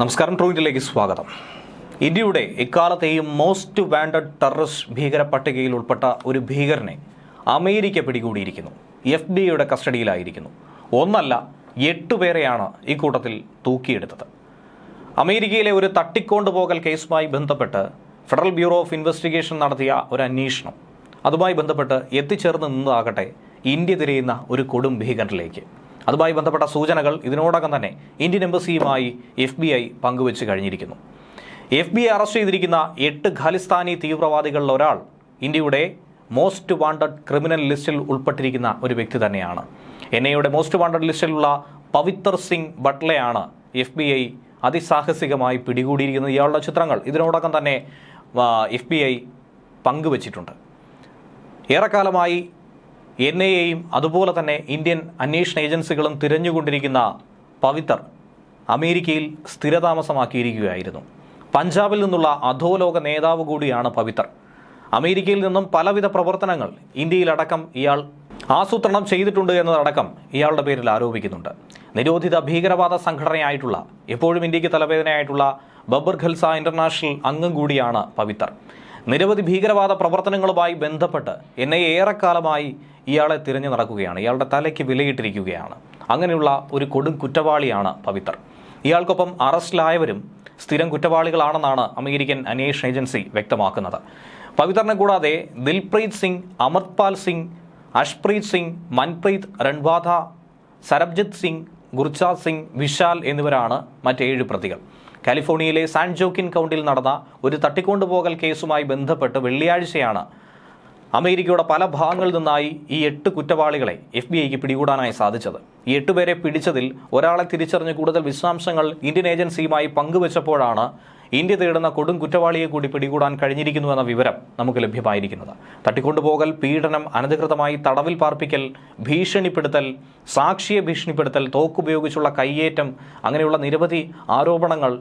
നമസ്കാരം ട്രോയിന്റിലേക്ക് സ്വാഗതം. ഇന്ത്യയുടെ ഇക്കാലത്തെയും മോസ്റ്റ് വാണ്ടഡ് ടെററിസ്റ്റ് ഭീകര പട്ടികയിൽ ഉൾപ്പെട്ട ഒരു ഭീകരനെ അമേരിക്ക പിടികൂടിയിരിക്കുന്നു. എഫ് ബി ഐയുടെ കസ്റ്റഡിയിലായിരിക്കുന്നു. ഒന്നല്ല എട്ട് പേരെയാണ് ഈ കൂട്ടത്തിൽ തൂക്കിയെടുത്തത്. അമേരിക്കയിലെ ഒരു തട്ടിക്കൊണ്ടുപോകൽ കേസുമായി ബന്ധപ്പെട്ട് ഫെഡറൽ ബ്യൂറോ ഓഫ് ഇൻവെസ്റ്റിഗേഷൻ നടത്തിയ ഒരു അന്വേഷണം. അതുമായി ബന്ധപ്പെട്ട് എത്തിച്ചേർന്ന് നിന്നതാകട്ടെ ഇന്ത്യ തിരയുന്ന ഒരു കൊടും ഭീകരനിലേക്ക്. അതുമായി ബന്ധപ്പെട്ട സൂചനകൾ ഇതിനോടകം തന്നെ ഇന്ത്യൻ എംബസിയുമായി എഫ് ബി ഐ പങ്കുവച്ച് കഴിഞ്ഞിരിക്കുന്നു. എഫ് ബി ഐ അറസ്റ്റ് ചെയ്തിരിക്കുന്ന എട്ട് ഖാലിസ്ഥാനി തീവ്രവാദികളിൽ ഒരാൾ ഇന്ത്യയുടെ മോസ്റ്റ് വാണ്ടഡ് ക്രിമിനൽ ലിസ്റ്റിൽ ഉൾപ്പെട്ടിരിക്കുന്ന ഒരു വ്യക്തി തന്നെയാണ്. എൻ ഐയുടെ മോസ്റ്റ് വാണ്ടഡ് ലിസ്റ്റിലുള്ള പവിത്തർ സിംഗ് ബട്ട്ലയാണ് എഫ് ബി ഐ അതിസാഹസികമായി പിടികൂടിയിരിക്കുന്നത്. ഇയാളുടെ ചിത്രങ്ങൾ ഇതിനോടകം തന്നെ എഫ് ബി ഐ പങ്കുവച്ചിട്ടുണ്ട്. ഏറെക്കാലമായി എൻ ഐ എയും അതുപോലെ തന്നെ ഇന്ത്യൻ അന്വേഷണ ഏജൻസികളും തിരഞ്ഞുകൊണ്ടിരിക്കുന്ന പവിത്തർ അമേരിക്കയിൽ സ്ഥിരതാമസമാക്കിയിരിക്കുകയായിരുന്നു. പഞ്ചാബിൽ നിന്നുള്ള അധോലോക നേതാവ് കൂടിയാണ് പവിത്തർ അമേരിക്കയിൽ നിന്നും പലവിധ പ്രവർത്തനങ്ങൾ ഇന്ത്യയിലടക്കം ഇയാൾ ആസൂത്രണം ചെയ്തിട്ടുണ്ട് എന്നതടക്കം ഇയാളുടെ പേരിൽ ആരോപിക്കുന്നുണ്ട്. നിരോധിത ഭീകരവാദ സംഘടനയായിട്ടുള്ള എപ്പോഴും ഇന്ത്യയ്ക്ക് തലവേദനയായിട്ടുള്ള ബബർ ഖൽസ ഇന്റർനാഷണൽ അംഗം കൂടിയാണ് പവിത്തർ നിരവധി ഭീകരവാദ പ്രവർത്തനങ്ങളുമായി ബന്ധപ്പെട്ട് എന്നെ ഏറെക്കാലമായി ഇയാളെ തിരഞ്ഞു നടക്കുകയാണ്. ഇയാളുടെ തലയ്ക്ക് വിലയിട്ടിരിക്കുകയാണ്. അങ്ങനെയുള്ള ഒരു കൊടും കുറ്റവാളിയാണ് പവിത്തർ ഇയാൾക്കൊപ്പം അറസ്റ്റിലായവരും സ്ഥിരം കുറ്റവാളികളാണെന്നാണ് അമേരിക്കൻ അന്വേഷണ ഏജൻസി വ്യക്തമാക്കുന്നത്. പവിത്രനെ കൂടാതെ ദിൽപ്രീത് സിംഗ് അമർത്പാൽ സിംഗ് അഷ്പ്രീത് സിംഗ് മൻപ്രീത് രൺവാധ സരബ്ജിത് സിംഗ് ഗുർജാത് സിംഗ് വിശാൽ എന്നിവരാണ് മറ്റേഴ് പ്രതികൾ. കാലിഫോർണിയയിലെ സാൻ ജോക്കിൻ കൗണ്ടിയിൽ നടന്ന ഒരു തട്ടിക്കൊണ്ടുപോകൽ കേസുമായി ബന്ധപ്പെട്ട് വെള്ളിയാഴ്ചയാണ് അമേരിക്കയുടെ പല ഭാഗങ്ങളിൽ നിന്നായി ഈ എട്ട് കുറ്റവാളികളെ എഫ് ബി ഐക്ക് പിടികൂടാനായി സാധിച്ചത്. ഈ എട്ടുപേരെ പിടിച്ചതിൽ ഒരാളെ തിരിച്ചറിഞ്ഞ് കൂടുതൽ വിശദാംശങ്ങൾ ഇന്ത്യൻ ഏജൻസിയുമായി പങ്കുവച്ചപ്പോഴാണ് ഇന്ത്യ തേടുന്ന കൊടും കുറ്റവാളിയെ കൂടി പിടികൂടാൻ കഴിഞ്ഞിരിക്കുന്നു എന്ന വിവരം നമുക്ക് ലഭ്യമായിരിക്കുന്നത്. തട്ടിക്കൊണ്ടുപോകൽ പീഡനം അനധികൃതമായി തടവിൽ പാർപ്പിക്കൽ ഭീഷണിപ്പെടുത്തൽ സാക്ഷിയെ ഭീഷണിപ്പെടുത്തൽ തോക്കുപയോഗിച്ചുള്ള കയ്യേറ്റം അങ്ങനെയുള്ള നിരവധി ആരോപണങ്ങൾ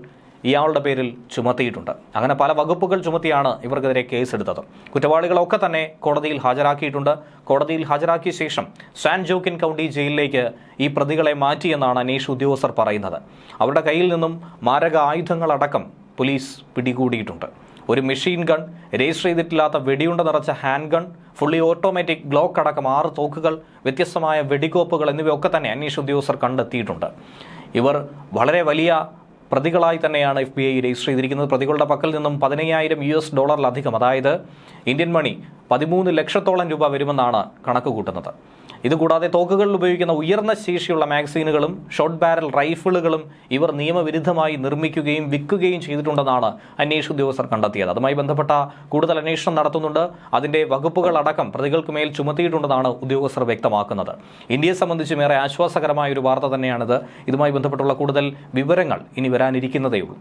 ഇയാളുടെ പേരിൽ ചുമത്തിയിട്ടുണ്ട്. അങ്ങനെ പല വകുപ്പുകൾ ചുമത്തിയാണ് ഇവർക്കെതിരെ കേസെടുത്തത്. കുറ്റവാളികളൊക്കെ തന്നെ കോടതിയിൽ ഹാജരാക്കിയിട്ടുണ്ട്. കോടതിയിൽ ഹാജരാക്കിയ ശേഷം സാൻ ജോക്കിൻ കൗണ്ടി ജയിലിലേക്ക് ഈ പ്രതികളെ മാറ്റിയെന്നാണ് അനീഷ് ഉദ്യോഗസ്ഥർ പറയുന്നത്. അവരുടെ കയ്യിൽ നിന്നും മാരക ആയുധങ്ങളടക്കം പോലീസ് പിടികൂടിയിട്ടുണ്ട്. ഒരു മെഷീൻ ഗൺ രജിസ്റ്റർ ചെയ്തിട്ടില്ലാത്ത വെടിയുണ്ട നിറച്ച hand gun fully automatic Glock അടക്കം ആറ് തോക്കുകൾ വ്യത്യസ്തമായ വെടിക്കോപ്പുകൾ എന്നിവയൊക്കെ തന്നെ അന്വേഷണ ഉദ്യോഗസ്ഥർ കണ്ടെത്തിയിട്ടുണ്ട്. ഇവർ വളരെ വലിയ പ്രതികളായി തന്നെയാണ് എഫ് ബി ഐ രജിസ്റ്റർ ചെയ്തിരിക്കുന്നത്. പ്രതികളുടെ പക്കൽ നിന്നും പതിനയ്യായിരം യു എസ് ഡോളറിലധികം. അതായത് ഇന്ത്യൻ മണി പതിമൂന്ന് ലക്ഷത്തോളം രൂപ വരുമെന്നാണ് കണക്ക് കൂട്ടുന്നത് ഇതുകൂടാതെ തോക്കുകളിൽ ഉപയോഗിക്കുന്ന ഉയർന്ന ശേഷിയുള്ള മാഗസീനുകളും ഷോർട്ട് ബാരൽ റൈഫിളുകളും ഇവർ നിയമവിരുദ്ധമായി നിർമ്മിക്കുകയും വിൽക്കുകയും ചെയ്തിട്ടുണ്ടെന്നാണ് അന്വേഷണ ഉദ്യോഗസ്ഥർ കണ്ടെത്തിയത്. അതുമായി ബന്ധപ്പെട്ട കൂടുതൽ അന്വേഷണം നടത്തുന്നുണ്ട്. അതിന്റെ വകുപ്പുകൾ അടക്കം പ്രതികൾക്ക് മേൽ ചുമത്തിയിട്ടുണ്ടെന്നാണ് ഉദ്യോഗസ്ഥർ വ്യക്തമാക്കുന്നത്. ഇന്ത്യയെ സംബന്ധിച്ചും ഏറെ ആശ്വാസകരമായ ഒരു വാർത്ത തന്നെയാണിത്. ഇതുമായി ബന്ധപ്പെട്ടുള്ള കൂടുതൽ വിവരങ്ങൾ ഇനി വരാനിരിക്കുന്നതേ ഉള്ളൂ